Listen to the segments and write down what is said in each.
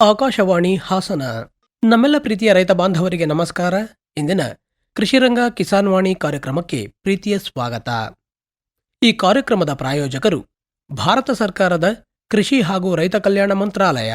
ಆಕಾಶವಾಣಿ ಹಾಸನ. ನಮ್ಮೆಲ್ಲ ಪ್ರೀತಿಯ ರೈತ ಬಾಂಧವರಿಗೆ ನಮಸ್ಕಾರ. ಇಂದಿನ ಕೃಷಿರಂಗ ಕಿಸಾನ್ ವಾಣಿ ಕಾರ್ಯಕ್ರಮಕ್ಕೆ ಪ್ರೀತಿಯ ಸ್ವಾಗತ. ಈ ಕಾರ್ಯಕ್ರಮದ ಪ್ರಾಯೋಜಕರು ಭಾರತ ಸರ್ಕಾರದ ಕೃಷಿ ಹಾಗೂ ರೈತ ಕಲ್ಯಾಣ ಮಂತ್ರಾಲಯ.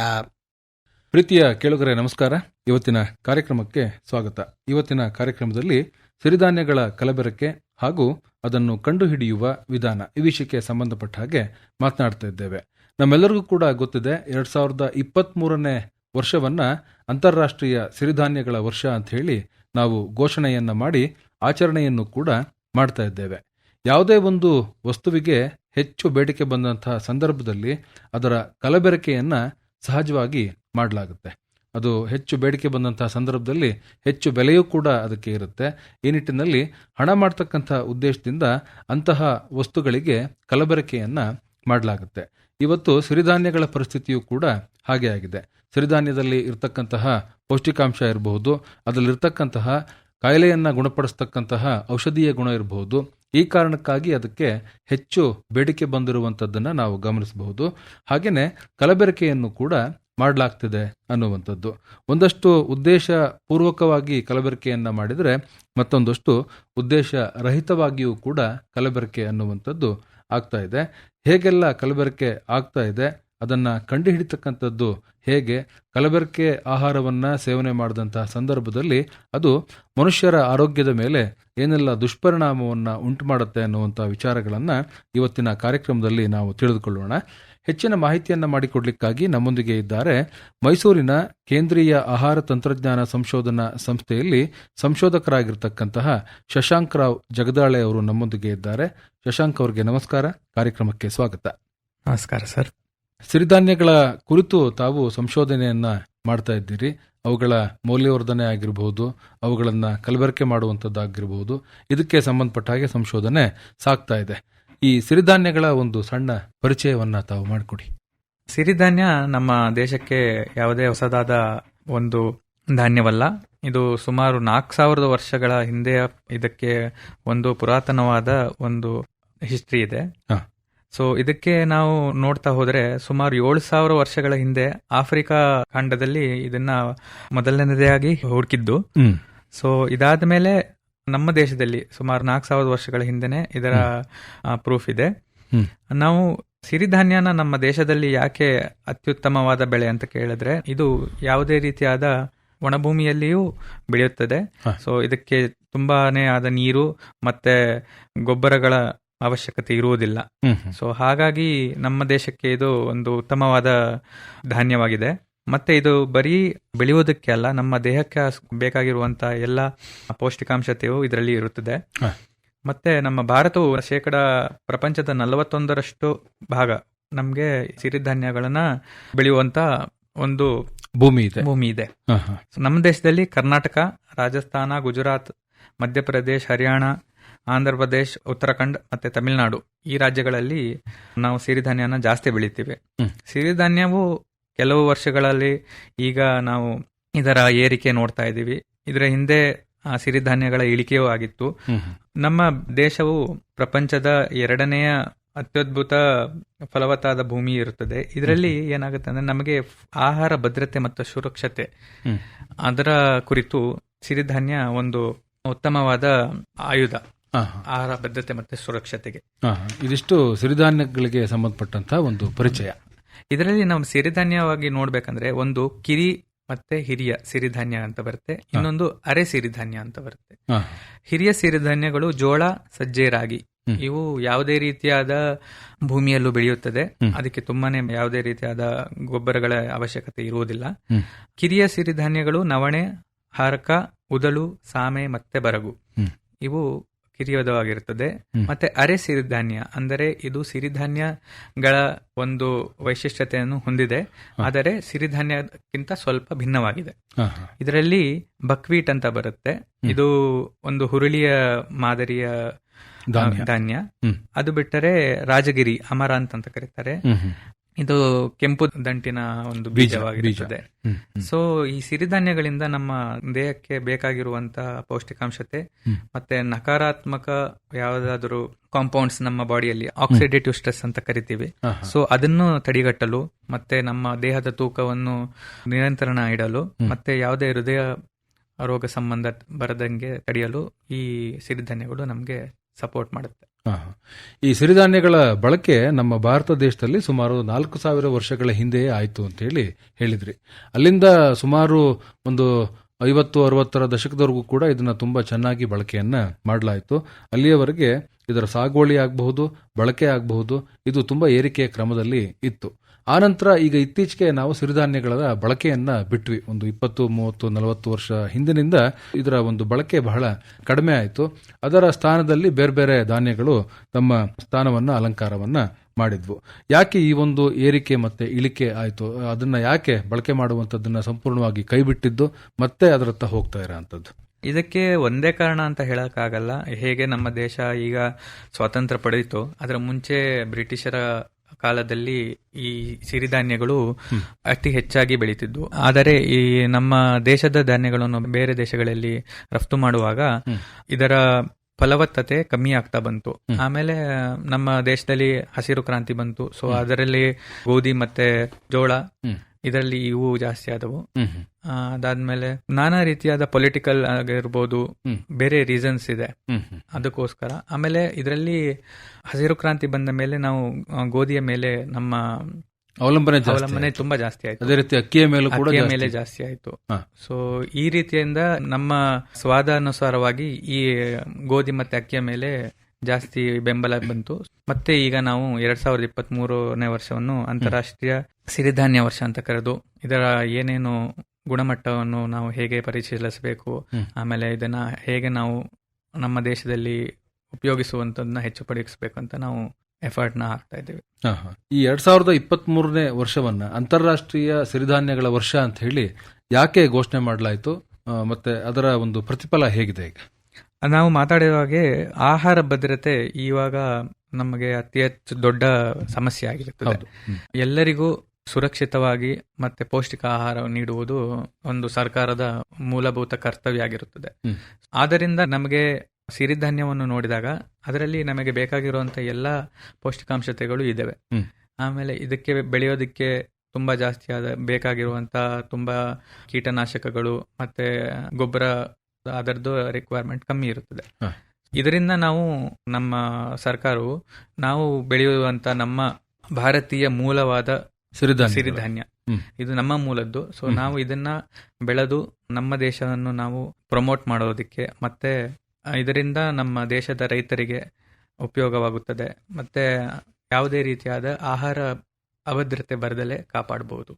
ಪ್ರೀತಿಯ ಕೇಳುಗರೆ, ನಮಸ್ಕಾರ. ಇವತ್ತಿನ ಕಾರ್ಯಕ್ರಮಕ್ಕೆ ಸ್ವಾಗತ. ಇವತ್ತಿನ ಕಾರ್ಯಕ್ರಮದಲ್ಲಿ ಸಿರಿಧಾನ್ಯಗಳ ಕಲಬೆರಕೆ ಹಾಗೂ ಅದನ್ನು ಕಂಡುಹಿಡಿಯುವ ವಿಧಾನ ಈ ವಿಷಯಕ್ಕೆ ಸಂಬಂಧಪಟ್ಟ ಹಾಗೆ ಮಾತನಾಡ್ತಾ ಇದ್ದೇವೆ. ನಮ್ಮೆಲ್ಲರಿಗೂ ಕೂಡ ಗೊತ್ತಿದೆ, ಎರಡ್ ಸಾವಿರದ ಇಪ್ಪತ್ತ್ ಮೂರನೇ ವರ್ಷವನ್ನ ಅಂತಾರಾಷ್ಟ್ರೀಯ ಸಿರಿಧಾನ್ಯಗಳ ವರ್ಷ ಅಂತ ಹೇಳಿ ನಾವು ಘೋಷಣೆಯನ್ನ ಮಾಡಿ ಆಚರಣೆಯನ್ನು ಕೂಡ ಮಾಡ್ತಾ ಇದ್ದೇವೆ. ಯಾವುದೇ ಒಂದು ವಸ್ತುವಿಗೆ ಹೆಚ್ಚು ಬೇಡಿಕೆ ಬಂದಂತಹ ಸಂದರ್ಭದಲ್ಲಿ ಅದರ ಕಲಬೆರಕೆಯನ್ನು ಸಹಜವಾಗಿ ಮಾಡಲಾಗುತ್ತೆ. ಅದು ಹೆಚ್ಚು ಬೇಡಿಕೆ ಬಂದಂತಹ ಸಂದರ್ಭದಲ್ಲಿ ಹೆಚ್ಚು ಬೆಲೆಯೂ ಕೂಡ ಅದಕ್ಕೆ ಇರುತ್ತೆ. ಈ ನಿಟ್ಟಿನಲ್ಲಿ ಹಣ ಮಾಡ್ತಕ್ಕಂಥ ಉದ್ದೇಶದಿಂದ ಅಂತಹ ವಸ್ತುಗಳಿಗೆ ಕಲಬೆರಕೆಯನ್ನು ಮಾಡಲಾಗುತ್ತೆ. ಇವತ್ತು ಸಿರಿಧಾನ್ಯಗಳ ಪರಿಸ್ಥಿತಿಯೂ ಕೂಡ ಹಾಗೆ ಆಗಿದೆ. ಸಿರಿಧಾನ್ಯದಲ್ಲಿ ಇರತಕ್ಕಂತಹ ಪೌಷ್ಟಿಕಾಂಶ ಇರಬಹುದು, ಅದರಲ್ಲಿರ್ತಕ್ಕಂತಹ ಕಾಯಿಲೆಯನ್ನು ಗುಣಪಡಿಸ್ತಕ್ಕಂತಹ ಔಷಧೀಯ ಗುಣ ಇರಬಹುದು. ಈ ಕಾರಣಕ್ಕಾಗಿ ಅದಕ್ಕೆ ಹೆಚ್ಚು ಬೇಡಿಕೆ ಬಂದಿರುವಂಥದ್ದನ್ನು ನಾವು ಗಮನಿಸಬಹುದು. ಹಾಗೆಯೇ ಕಲಬೆರಕೆಯನ್ನು ಕೂಡ ಮಾಡಲಾಗ್ತಿದೆ ಅನ್ನುವಂಥದ್ದು. ಒಂದಷ್ಟು ಉದ್ದೇಶ ಪೂರ್ವಕವಾಗಿ ಕಲಬೆರಕೆಯನ್ನು ಮಾಡಿದರೆ ಮತ್ತೊಂದಷ್ಟು ಉದ್ದೇಶ ರಹಿತವಾಗಿಯೂ ಕೂಡ ಕಲಬೆರಕೆ ಅನ್ನುವಂಥದ್ದು ಆಗ್ತಾ ಇದೆ. ಹೇಗೆಲ್ಲ ಕಲಬೆರಕೆ ಆಗ್ತಾ ಇದೆ? ಅದನ್ನ ಕಂಡುಹಿಡಿತಕ್ಕಂಥದ್ದು ಹೇಗೆ? ಕಲಬೆರಕೆ ಆಹಾರವನ್ನು ಸೇವನೆ ಮಾಡಿದಂತಹ ಸಂದರ್ಭದಲ್ಲಿ ಅದು ಮನುಷ್ಯರ ಆರೋಗ್ಯದ ಮೇಲೆ ಏನೆಲ್ಲ ದುಷ್ಪರಿಣಾಮವನ್ನು ಉಂಟು ಮಾಡುತ್ತೆ ಅನ್ನುವಂಥ ವಿಚಾರಗಳನ್ನು ಇವತ್ತಿನ ಕಾರ್ಯಕ್ರಮದಲ್ಲಿ ನಾವು ತಿಳಿದುಕೊಳ್ಳೋಣ. ಹೆಚ್ಚಿನ ಮಾಹಿತಿಯನ್ನು ಮಾಡಿಕೊಡ್ಲಿಕ್ಕಾಗಿ ನಮ್ಮೊಂದಿಗೆ ಇದ್ದಾರೆ ಮೈಸೂರಿನ ಕೇಂದ್ರೀಯ ಆಹಾರ ತಂತ್ರಜ್ಞಾನ ಸಂಶೋಧನಾ ಸಂಸ್ಥೆಯಲ್ಲಿ ಸಂಶೋಧಕರಾಗಿರ್ತಕ್ಕಂತಹ ಶಶಾಂಕ್ ರಾವ್ ಜಗದಾಳೆ ಅವರು ನಮ್ಮೊಂದಿಗೆ ಇದ್ದಾರೆ. ಶಶಾಂಕ್ ಅವರಿಗೆ ನಮಸ್ಕಾರ. ಕಾರ್ಯಕ್ರಮಕ್ಕೆ ಸ್ವಾಗತ. ನಮಸ್ಕಾರ ಸರ್. ಸಿರಿಧಾನ್ಯಗಳ ಕುರಿತು ತಾವು ಸಂಶೋಧನೆಯನ್ನ ಮಾಡ್ತಾ ಇದ್ದೀರಿ. ಅವುಗಳ ಮೌಲ್ಯವರ್ಧನೆ ಆಗಿರಬಹುದು ಅವುಗಳನ್ನು ಕಲಬೆರಕೆ ಮಾಡುವಂಥದ್ದಾಗಿರಬಹುದು ಇದಕ್ಕೆ ಸಂಬಂಧಪಟ್ಟ ಹಾಗೆ ಸಂಶೋಧನೆ ಸಾಗ್ತಾ ಇದೆ. ಈ ಸಿರಿಧಾನ್ಯಗಳ ಒಂದು ಸಣ್ಣ ಪರಿಚಯವನ್ನ ತಾವು ಮಾಡಿಕೊಡಿ. ಸಿರಿಧಾನ್ಯ ನಮ್ಮ ದೇಶಕ್ಕೆ ಯಾವುದೇ ಹೊಸದಾದ ಒಂದು ಧಾನ್ಯವಲ್ಲ. ಇದು ಸುಮಾರು ನಾಲ್ಕು ಸಾವಿರದ ವರ್ಷಗಳ ಹಿಂದೆ ಇದಕ್ಕೆ ಒಂದು ಪುರಾತನವಾದ ಒಂದು ಹಿಸ್ಟ್ರಿ ಇದೆ. ಸೊ ಇದಕ್ಕೆ ನಾವು ನೋಡ್ತಾ ಹೋದ್ರೆ ಸುಮಾರು ಏಳು ಸಾವಿರ ವರ್ಷಗಳ ಹಿಂದೆ ಆಫ್ರಿಕಾ ಖಂಡದಲ್ಲಿ ಇದನ್ನ ಮೊದಲನೇದಾಗಿ ಹುಡುಕಿದ್ದು. ಸೊ ಇದಾದ ಮೇಲೆ ನಮ್ಮ ದೇಶದಲ್ಲಿ ಸುಮಾರು ನಾಲ್ಕು ಸಾವಿರದ ವರ್ಷಗಳ ಹಿಂದೆನೆ ಇದರ ಪ್ರೂಫ್ ಇದೆ. ನಾವು ಸಿರಿಧಾನ್ಯನ ನಮ್ಮ ದೇಶದಲ್ಲಿ ಯಾಕೆ ಅತ್ಯುತ್ತಮವಾದ ಬೆಳೆ ಅಂತ ಕೇಳಿದ್ರೆ ಇದು ಯಾವುದೇ ರೀತಿಯಾದ ಒಣಭೂಮಿಯಲ್ಲಿಯೂ ಬೆಳೆಯುತ್ತದೆ. ಸೊ ಇದಕ್ಕೆ ತುಂಬಾನೇ ಆದ ನೀರು ಮತ್ತೆ ಗೊಬ್ಬರಗಳ ಅವಶ್ಯಕತೆ ಇರುವುದಿಲ್ಲ. ಸೊ ಹಾಗಾಗಿ ನಮ್ಮ ದೇಶಕ್ಕೆ ಇದು ಒಂದು ಉತ್ತಮವಾದ ಧಾನ್ಯವಾಗಿದೆ. ಮತ್ತೆ ಇದು ಬರೀ ಬೆಳೆಯುವುದಕ್ಕೆ ಅಲ್ಲ ನಮ್ಮ ದೇಹಕ್ಕೆ ಬೇಕಾಗಿರುವಂತ ಬೇಕಾಗಿರುವಂತಹ ಎಲ್ಲ ಪೌಷ್ಟಿಕಾಂಶತೆಯು ಇದರಲ್ಲಿ ಇರುತ್ತದೆ. ಮತ್ತೆ ನಮ್ಮ ಭಾರತವು ಶೇಕಡ ಪ್ರಪಂಚದ ನಲವತ್ತೊಂದರಷ್ಟು ಭಾಗ ನಮಗೆ ಸಿರಿಧಾನ್ಯಗಳನ್ನ ಬೆಳೆಯುವಂತ ಒಂದು ಭೂಮಿ ಇದೆ. ಭೂಮಿ ಇದೆ. ನಮ್ಮ ದೇಶದಲ್ಲಿ ಕರ್ನಾಟಕ ರಾಜಸ್ಥಾನ ಗುಜರಾತ್ ಮಧ್ಯಪ್ರದೇಶ್ ಹರಿಯಾಣ ಆಂಧ್ರ ಪ್ರದೇಶ್ ಉತ್ತರಾಖಂಡ್ ಮತ್ತೆ ತಮಿಳುನಾಡು ಈ ರಾಜ್ಯಗಳಲ್ಲಿ ನಾವು ಸಿರಿಧಾನ್ಯನ ಜಾಸ್ತಿ ಬೆಳಿತೀವಿ. ಸಿರಿಧಾನ್ಯವು ಕೆಲವು ವರ್ಷಗಳಲ್ಲಿ ಈಗ ನಾವು ಇದರ ಏರಿಕೆ ನೋಡ್ತಾ ಇದ್ದೀವಿ. ಇದರ ಹಿಂದೆ ಆ, ಸಿರಿಧಾನ್ಯಗಳ ಇಳಿಕೆಯೂ ಆಗಿತ್ತು. ನಮ್ಮ ದೇಶವು ಪ್ರಪಂಚದ ಎರಡನೆಯ ಅತ್ಯದ್ಭುತ ಫಲವತ್ತಾದ ಭೂಮಿ ಇರುತ್ತದೆ. ಇದರಲ್ಲಿ ಏನಾಗುತ್ತೆ ಅಂದ್ರೆ ನಮಗೆ ಆಹಾರ ಭದ್ರತೆ ಮತ್ತು ಸುರಕ್ಷತೆ ಅದರ ಕುರಿತು ಸಿರಿಧಾನ್ಯ ಒಂದು ಉತ್ತಮವಾದ ಆಯುಧ. ಆಹಾರ ಭದ್ರತೆ ಮತ್ತು ಸುರಕ್ಷತೆಗೆ. ಇದಿಷ್ಟು ಸಿರಿಧಾನ್ಯಗಳಿಗೆ ಸಂಬಂಧಪಟ್ಟಂತಹ ಒಂದು ಪರಿಚಯ. ಇದರಲ್ಲಿ ನಾವು ಸಿರಿಧಾನ್ಯವಾಗಿ ನೋಡ್ಬೇಕಂದ್ರೆ ಒಂದು ಕಿರಿ ಮತ್ತೆ ಹಿರಿಯ ಸಿರಿಧಾನ್ಯ ಅಂತ ಬರುತ್ತೆ ಇನ್ನೊಂದು ಅರೆ ಸಿರಿಧಾನ್ಯ ಅಂತ ಬರುತ್ತೆ. ಹಿರಿಯ ಸಿರಿಧಾನ್ಯಗಳು ಜೋಳ ಸಜ್ಜೆ ರಾಗಿ. ಇವು ಯಾವುದೇ ರೀತಿಯಾದ ಭೂಮಿಯಲ್ಲೂ ಬೆಳೆಯುತ್ತದೆ. ಅದಕ್ಕೆ ತುಂಬಾನೇ ಯಾವುದೇ ರೀತಿಯಾದ ಗೊಬ್ಬರಗಳ ಅವಶ್ಯಕತೆ ಇರುವುದಿಲ್ಲ. ಕಿರಿಯ ಸಿರಿಧಾನ್ಯಗಳು ನವಣೆ ಹಾರಕ ಉದಲು ಸಾಮೆ ಮತ್ತೆ ಬರಗು. ಇವು ಕಿರಿಯದವಾಗಿರುತ್ತದೆ. ಮತ್ತೆ ಅರೆ ಸಿರಿಧಾನ್ಯ ಅಂದರೆ ಇದು ಸಿರಿಧಾನ್ಯಗಳ ಒಂದು ವೈಶಿಷ್ಟ್ಯತೆಯನ್ನು ಹೊಂದಿದೆ. ಆದರೆ ಸಿರಿಧಾನ್ಯಕ್ಕಿಂತ ಸ್ವಲ್ಪ ಭಿನ್ನವಾಗಿದೆ. ಇದರಲ್ಲಿ ಬಕ್ವೀಟ್ ಅಂತ ಬರುತ್ತೆ. ಇದು ಒಂದು ಹುರುಳಿಯ ಮಾದರಿಯ ಧಾನ್ಯ. ಅದು ಬಿಟ್ಟರೆ ರಾಜಗಿರಿ ಅಮರಾಂತ್ ಅಂತ ಕರೀತಾರೆ. ಇದು ಕೆಂಪು ದಂಟಿನ ಒಂದು ಬೀಜ, ಬೀಜವಾಗಿರುತ್ತದೆ. ಸೊ ಈ ಸಿರಿಧಾನ್ಯಗಳಿಂದ ನಮ್ಮ ದೇಹಕ್ಕೆ ಬೇಕಾಗಿರುವಂತಹ ಪೌಷ್ಟಿಕಾಂಶತೆ ಮತ್ತೆ ನಕಾರಾತ್ಮಕ ಯಾವುದಾದರೂ ಕಾಂಪೌಂಡ್ಸ್ ನಮ್ಮ ಬಾಡಿಯಲ್ಲಿ ಆಕ್ಸಿಡೇಟಿವ್ ಸ್ಟ್ರೆಸ್ ಅಂತ ಕರಿತೀವಿ. ಸೊ ಅದನ್ನು ತಡೆಗಟ್ಟಲು ಮತ್ತೆ ನಮ್ಮ ದೇಹದ ತೂಕವನ್ನು ನಿಯಂತ್ರಣ ಇಡಲು ಮತ್ತೆ ಯಾವುದೇ ಹೃದಯ ರೋಗ ಸಂಬಂಧ ಬರದಂಗೆ ತಡೆಯಲು ಈ ಸಿರಿಧಾನ್ಯಗಳು ನಮಗೆ ಸಪೋರ್ಟ್ ಮಾಡುತ್ತೆ. ಈ ಸಿರಿಧಾನ್ಯಗಳ ಬಳಕೆ ನಮ್ಮ ಭಾರತ ದೇಶದಲ್ಲಿ ಸುಮಾರು ನಾಲ್ಕು ಸಾವಿರ ವರ್ಷಗಳ ಹಿಂದೆಯೇ ಆಯಿತು ಅಂತ ಹೇಳಿ ಹೇಳಿದ್ರಿ. ಅಲ್ಲಿಂದ ಸುಮಾರು ಒಂದು ಐವತ್ತು, ಅರವತ್ತರ ದಶಕದವರೆಗೂ ಕೂಡ ಇದನ್ನ ತುಂಬಾ ಚೆನ್ನಾಗಿ ಬಳಕೆಯನ್ನ ಮಾಡಲಾಯಿತು. ಅಲ್ಲಿಯವರೆಗೆ ಇದರ ಸಾಗುವಳಿ ಆಗಬಹುದು, ಬಳಕೆ ಆಗಬಹುದು, ಇದು ತುಂಬಾ ಏರಿಕೆಯ ಕ್ರಮದಲ್ಲಿ ಇತ್ತು. ಆನಂತರ ಈಗ ಇತ್ತೀಚೆಗೆ ನಾವು ಸಿರಿಧಾನ್ಯಗಳ ಬಳಕೆಯನ್ನ ಬಿಟ್ವಿ. ಒಂದು ಇಪ್ಪತ್ತು, ಮೂವತ್ತು, ನಲವತ್ತು ವರ್ಷ ಹಿಂದಿನಿಂದ ಇದರ ಒಂದು ಬಳಕೆ ಬಹಳ ಕಡಿಮೆ ಆಯಿತು. ಅದರ ಸ್ಥಾನದಲ್ಲಿ ಬೇರೆ ಬೇರೆ ಧಾನ್ಯಗಳು ತಮ್ಮ ಸ್ಥಾನವನ್ನ, ಅಲಂಕಾರವನ್ನ ಮಾಡಿದ್ವು. ಯಾಕೆ ಈ ಒಂದು ಏರಿಕೆ ಮತ್ತೆ ಇಳಿಕೆ ಆಯಿತು? ಅದನ್ನ ಯಾಕೆ ಬಳಕೆ ಮಾಡುವಂಥದ್ದನ್ನ ಸಂಪೂರ್ಣವಾಗಿ ಕೈಬಿಟ್ಟಿದ್ದು? ಮತ್ತೆ ಅದರತ್ತ ಹೋಗ್ತಾ ಇರೋಂಥದ್ದು. ಇದಕ್ಕೆ ಒಂದೇ ಕಾರಣ ಅಂತ ಹೇಳೋಕ್ಕಾಗಲ್ಲ. ಹೇಗೆ ನಮ್ಮ ದೇಶ ಈಗ ಸ್ವಾತಂತ್ರ್ಯ ಪಡೆಯಿತು, ಅದರ ಮುಂಚೆ ಬ್ರಿಟಿಷರ ಕಾಲದಲ್ಲಿ ಈ ಸಿರಿಧಾನ್ಯಗಳು ಅತಿ ಹೆಚ್ಚಾಗಿ ಬೆಳೀತಿದ್ವು ಆದರೆ ಈ ನಮ್ಮ ದೇಶದ ಧಾನ್ಯಗಳನ್ನು ಬೇರೆ ದೇಶಗಳಲ್ಲಿ ರಫ್ತು ಮಾಡುವಾಗ ಇದರ ಫಲವತ್ತತೆ ಕಮ್ಮಿ ಆಗ್ತಾ ಬಂತು. ಆಮೇಲೆ ನಮ್ಮ ದೇಶದಲ್ಲಿ ಹಸಿರು ಕ್ರಾಂತಿ ಬಂತು. ಸೊ ಅದರಲ್ಲಿ ಗೋಧಿ ಮತ್ತೆ ಜೋಳ. ಇದರಲ್ಲಿ ಇವು ಜಾಸ್ತಿ ಆದವು. ಅದಾದ್ಮೇಲೆ ನಾನಾ ರೀತಿಯಾದ ಪೊಲಿಟಿಕಲ್ ಆಗಿರ್ಬೋದು ಬೇರೆ ರೀಸನ್ಸ್ ಇದೆ. ಅದಕ್ಕೋಸ್ಕರ. ಆಮೇಲೆ ಇದರಲ್ಲಿ ಹಸಿರು ಕ್ರಾಂತಿ ಬಂದ ಮೇಲೆ ನಾವು ಗೋಧಿಯ ಮೇಲೆ ನಮ್ಮ ಅವಲಂಬನೆ ಅವಲಂಬನೆ ತುಂಬಾ ಜಾಸ್ತಿ ಆಯ್ತು. ಅದೇ ರೀತಿ ಅಕ್ಕಿಯ ಮೇಲೆ ಕೂಡ. ಮೇಲೆ ಜಾಸ್ತಿ ಆಯ್ತು. ಸೊ ಈ ರೀತಿಯಿಂದ ನಮ್ಮ ಸ್ವಾದಾನುಸಾರವಾಗಿ ಈ ಗೋಧಿ ಮತ್ತೆ ಅಕ್ಕಿಯ ಮೇಲೆ ಜಾಸ್ತಿ ಬೆಂಬಲ ಬಂತು. ಮತ್ತೆ ಈಗ ನಾವು ಎರಡ್ ಸಾವಿರದ ಇಪ್ಪತ್ತ್ ಮೂರನೇ ವರ್ಷವನ್ನು ಅಂತಾರಾಷ್ಟ್ರೀಯ ಸಿರಿಧಾನ್ಯ ವರ್ಷ ಅಂತ ಕರೆದು ಇದರ ಏನೇನು ಗುಣಮಟ್ಟವನ್ನು ನಾವು ಹೇಗೆ ಪರಿಶೀಲಿಸಬೇಕು ಆಮೇಲೆ ಇದನ್ನ ಹೇಗೆ ನಾವು ನಮ್ಮ ದೇಶದಲ್ಲಿ ಉಪಯೋಗಿಸುವಂತದನ್ನ ಹೆಚ್ಚುಪಡಿಸಬೇಕು ಅಂತ ನಾವು ಎಫರ್ಟ್ನ ಹಾಕ್ತಾ ಇದ್ದೀವಿ. ಈ ಎರಡ್ ಸಾವಿರದ ಇಪ್ಪತ್ತ್ ಮೂರನೇ ವರ್ಷವನ್ನ ಅಂತಾರಾಷ್ಟ್ರೀಯ ಸಿರಿಧಾನ್ಯಗಳ ವರ್ಷ ಅಂತ ಹೇಳಿ ಯಾಕೆ ಘೋಷಣೆ ಮಾಡಲಾಯಿತು? ಮತ್ತೆ ಅದರ ಒಂದು ಪ್ರತಿಫಲ ಹೇಗಿದೆ ಈಗ? ನಾವು ಮಾತಾಡಿರೋ ಹಾಗೆ ಆಹಾರ ಭದ್ರತೆ ಇವಾಗ ನಮಗೆ ಅತಿ ಹೆಚ್ಚು ದೊಡ್ಡ ಸಮಸ್ಯೆ ಆಗಿರುತ್ತದೆ. ಎಲ್ಲರಿಗೂ ಸುರಕ್ಷಿತವಾಗಿ ಮತ್ತೆ ಪೌಷ್ಟಿಕ ಆಹಾರ ನೀಡುವುದು ಒಂದು ಸರ್ಕಾರದ ಮೂಲಭೂತ ಕರ್ತವ್ಯ ಆಗಿರುತ್ತದೆ. ಆದ್ದರಿಂದ ನಮಗೆ ಸಿರಿಧಾನ್ಯವನ್ನು ನೋಡಿದಾಗ ಅದರಲ್ಲಿ ನಮಗೆ ಬೇಕಾಗಿರುವಂತಹ ಎಲ್ಲ ಪೌಷ್ಟಿಕಾಂಶತೆಗಳು ಇದ್ದಾವೆ. ಆಮೇಲೆ ಇದಕ್ಕೆ ಬೆಳೆಯೋದಕ್ಕೆ ತುಂಬಾ ಜಾಸ್ತಿ ಆದ ಬೇಕಾಗಿರುವಂತಹ ತುಂಬಾ ಕೀಟನಾಶಕಗಳು ಮತ್ತೆ ಗೊಬ್ಬರ ಅದರದ್ದು ರಿಕ್ವೈರ್ಮೆಂಟ್ ಕಮ್ಮಿ ಇರುತ್ತದೆ. ಇದರಿಂದ ನಾವು ನಮ್ಮ ಸರ್ಕಾರವು ನಾವು ಬೆಳೆಯುವಂತ ನಮ್ಮ ಭಾರತೀಯ ಮೂಲವಾದ ಸಿರಿಧಾನ್ಯ. ಸಿರಿಧಾನ್ಯ ಇದು ನಮ್ಮ ಮೂಲದ್ದು. ಸೊ ನಾವು ಇದನ್ನ ಬೆಳೆದು ನಮ್ಮ ದೇಶವನ್ನು ನಾವು ಪ್ರಮೋಟ್ ಮಾಡೋದಕ್ಕೆ ಮತ್ತೆ ಇದರಿಂದ ನಮ್ಮ ದೇಶದ ರೈತರಿಗೆ ಉಪಯೋಗವಾಗುತ್ತದೆ. ಮತ್ತೆ ಯಾವುದೇ ರೀತಿಯಾದ ಆಹಾರ ಅಭದ್ರತೆ ಬರದಲ್ಲೇ ಕಾಪಾಡಬಹುದು.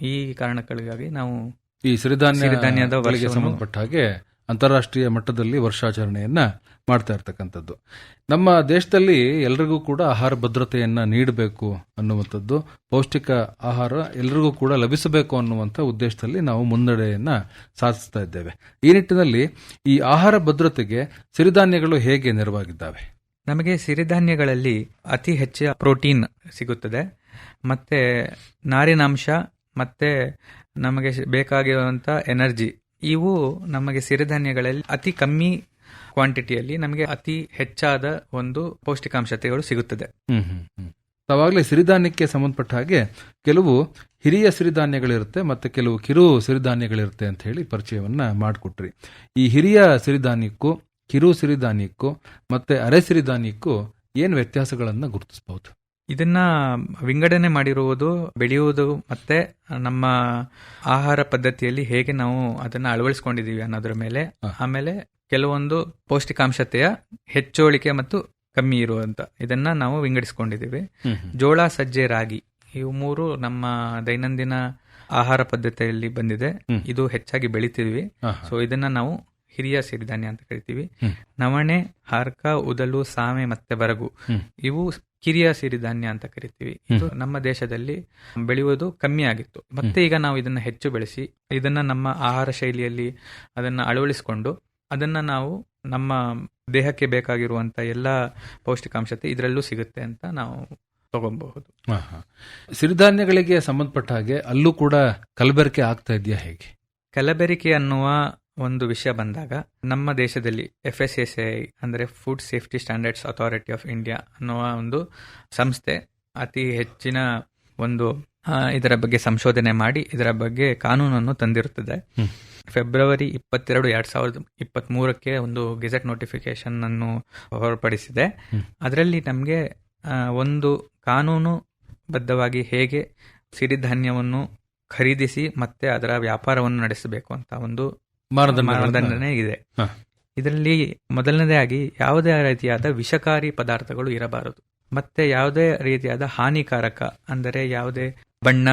ಈ ಕಾರಣಗಳಿಗಾಗಿ ನಾವು ಈ ಸಿರಿಧಾನ್ಯ ಸಿರಿಧಾನ್ಯದ ಸಂಬಂಧಪಟ್ಟ ಹಾಗೆ ಅಂತಾರಾಷ್ಟ್ರೀಯ ಮಟ್ಟದಲ್ಲಿ ವರ್ಷಾಚರಣೆಯನ್ನು ಮಾಡ್ತಾ ಇರ್ತಕ್ಕಂಥದ್ದು. ನಮ್ಮ ದೇಶದಲ್ಲಿ ಎಲ್ರಿಗೂ ಕೂಡ ಆಹಾರ ಭದ್ರತೆಯನ್ನು ನೀಡಬೇಕು ಅನ್ನುವಂಥದ್ದು, ಪೌಷ್ಟಿಕ ಆಹಾರ ಎಲ್ರಿಗೂ ಕೂಡ ಲಭಿಸಬೇಕು ಅನ್ನುವಂಥ ಉದ್ದೇಶದಲ್ಲಿ ನಾವು ಮುನ್ನಡೆಯನ್ನು ಸಾಧಿಸ್ತಾ ಇದ್ದೇವೆ. ಈ ನಿಟ್ಟಿನಲ್ಲಿ ಈ ಆಹಾರ ಭದ್ರತೆಗೆ ಸಿರಿಧಾನ್ಯಗಳು ಹೇಗೆ ನೆರವಾಗಿದ್ದಾವೆ? ನಮಗೆ ಸಿರಿಧಾನ್ಯಗಳಲ್ಲಿ ಅತಿ ಹೆಚ್ಚು ಪ್ರೋಟೀನ್ ಸಿಗುತ್ತದೆ. ಮತ್ತೆ ನಾರಿನಾಂಶ, ಮತ್ತೆ ನಮಗೆ ಬೇಕಾಗಿರುವಂಥ ಎನರ್ಜಿ ಇವು ನಮಗೆ ಸಿರಿಧಾನ್ಯಗಳಲ್ಲಿ ಅತಿ ಕಮ್ಮಿ ಕ್ವಾಂಟಿಟಿಯಲ್ಲಿ ನಮಗೆ ಅತಿ ಹೆಚ್ಚಾದ ಒಂದು ಪೌಷ್ಟಿಕಾಂಶತೆಗಳು ಸಿಗುತ್ತದೆ. ತಾವಾಗ್ಲೇ ಸಿರಿಧಾನ್ಯಕ್ಕೆ ಸಂಬಂಧಪಟ್ಟ ಹಾಗೆ ಕೆಲವು ಹಿರಿಯ ಸಿರಿಧಾನ್ಯಗಳಿರುತ್ತೆ ಮತ್ತೆ ಕೆಲವು ಕಿರು ಸಿರಿಧಾನ್ಯಗಳಿರುತ್ತೆ ಅಂತ ಹೇಳಿ ಪರಿಚಯವನ್ನ ಮಾಡಿಕೊಟ್ರಿ. ಈ ಹಿರಿಯ ಸಿರಿಧಾನ್ಯಕ್ಕೂ, ಕಿರು ಸಿರಿಧಾನ್ಯಕ್ಕೂ ಮತ್ತೆ ಅರೆ ಸಿರಿಧಾನ್ಯಕ್ಕೂ ಏನು ವ್ಯತ್ಯಾಸಗಳನ್ನು ಗುರುತಿಸಬಹುದು? ಇದನ್ನ ವಿಂಗಡಣೆ ಮಾಡಿರುವುದು ಬೆಳೆಯುವುದು ಮತ್ತೆ ನಮ್ಮ ಆಹಾರ ಪದ್ಧತಿಯಲ್ಲಿ ಹೇಗೆ ನಾವು ಅದನ್ನ ಅಳವಡಿಸ್ಕೊಂಡಿದೀವಿ ಅನ್ನೋದ್ರ ಮೇಲೆ. ಆಮೇಲೆ ಕೆಲವೊಂದು ಪೌಷ್ಟಿಕಾಂಶತೆಯ ಹೆಚ್ಚೋಳಿಕೆ ಮತ್ತು ಕಮ್ಮಿ ಇರುವಂತ ಇದನ್ನ ನಾವು ವಿಂಗಡಿಸ್ಕೊಂಡಿದೀವಿ ಜೋಳ ಸಜ್ಜೆ ರಾಗಿ ಇವು ಮೂರು ನಮ್ಮ ದೈನಂದಿನ ಆಹಾರ ಪದ್ಧತಿಯಲ್ಲಿ ಬಂದಿದೆ. ಇದು ಹೆಚ್ಚಾಗಿ ಬೆಳಿತೀವಿ. ಸೊ ಇದನ್ನ ನಾವು ಹಿರಿಯ ಸಿರಿಧಾನ್ಯ ಅಂತ ಕರಿತೀವಿ. ನವಣೆ ಹಾರ್ಕ ಉದಲು ಸಾಮೆ ಮತ್ತೆ ಬರಗು ಇವು ಕಿರಿಯ ಸಿರಿಧಾನ್ಯ ಅಂತ ಕರಿತೀವಿ. ಇದು ನಮ್ಮ ದೇಶದಲ್ಲಿ ಬೆಳೆಯುವುದು ಕಮ್ಮಿ ಆಗಿತ್ತು. ಮತ್ತೆ ಈಗ ನಾವು ಇದನ್ನ ಹೆಚ್ಚು ಬೆಳೆಸಿ ಇದನ್ನ ನಮ್ಮ ಆಹಾರ ಶೈಲಿಯಲ್ಲಿ ಅದನ್ನ ಅಳವಡಿಸಿಕೊಂಡು ಅದನ್ನ ನಾವು ನಮ್ಮ ದೇಹಕ್ಕೆ ಬೇಕಾಗಿರುವಂತ ಎಲ್ಲ ಪೌಷ್ಟಿಕಾಂಶತೆ ಇದರಲ್ಲೂ ಸಿಗುತ್ತೆ ಅಂತ ನಾವು ತಗೊಬಹುದು. ಸಿರಿಧಾನ್ಯಗಳಿಗೆ ಸಂಬಂಧಪಟ್ಟ ಹಾಗೆ ಅಲ್ಲೂ ಕೂಡ ಕಲಬೆರಿಕೆ ಆಗ್ತಾ ಇದೆಯಾ ಹೇಗೆ? ಕಲಬೆರಕೆ ಅನ್ನುವ ಒಂದು ವಿಷಯ ಬಂದಾಗ ನಮ್ಮ ದೇಶದಲ್ಲಿ ಎಫ್ ಎಸ್ ಎಸ್ ಐ ಅಂದರೆ food safety standards authority of India ಅನ್ನುವ ಒಂದು ಸಂಸ್ಥೆ ಅತಿ ಹೆಚ್ಚಿನ ಒಂದು ಇದರ ಬಗ್ಗೆ ಸಂಶೋಧನೆ ಮಾಡಿ ಇದರ ಬಗ್ಗೆ ಕಾನೂನನ್ನು ತಂದಿರುತ್ತದೆ. ಫೆಬ್ರವರಿ ಇಪ್ಪತ್ತೆರಡು ಎರಡ್ ಸಾವಿರದ ಇಪ್ಪತ್ತ್ ಮೂರಕ್ಕೆ ಒಂದು ಗೆಜೆಟ್ ನೋಟಿಫಿಕೇಶನ್ ಅನ್ನು ಹೊರಪಡಿಸಿದೆ. ಅದರಲ್ಲಿ ನಮಗೆ ಒಂದು ಕಾನೂನು ಬದ್ಧವಾಗಿ ಹೇಗೆ ಸಿರಿಧಾನ್ಯವನ್ನು ಖರೀದಿಸಿ ಮತ್ತೆ ಅದರ ವ್ಯಾಪಾರವನ್ನು ನಡೆಸಬೇಕು ಅಂತ ಒಂದು ಮಾನದಂಡನೆ ಇದೆ. ಇದರಲ್ಲಿ ಮೊದಲನೇದಾಗಿ ಯಾವುದೇ ರೀತಿಯಾದ ವಿಷಕಾರಿ ಪದಾರ್ಥಗಳು ಇರಬಾರದು. ಮತ್ತೆ ಯಾವುದೇ ರೀತಿಯಾದ ಹಾನಿಕಾರಕ ಅಂದರೆ ಯಾವುದೇ ಬಣ್ಣ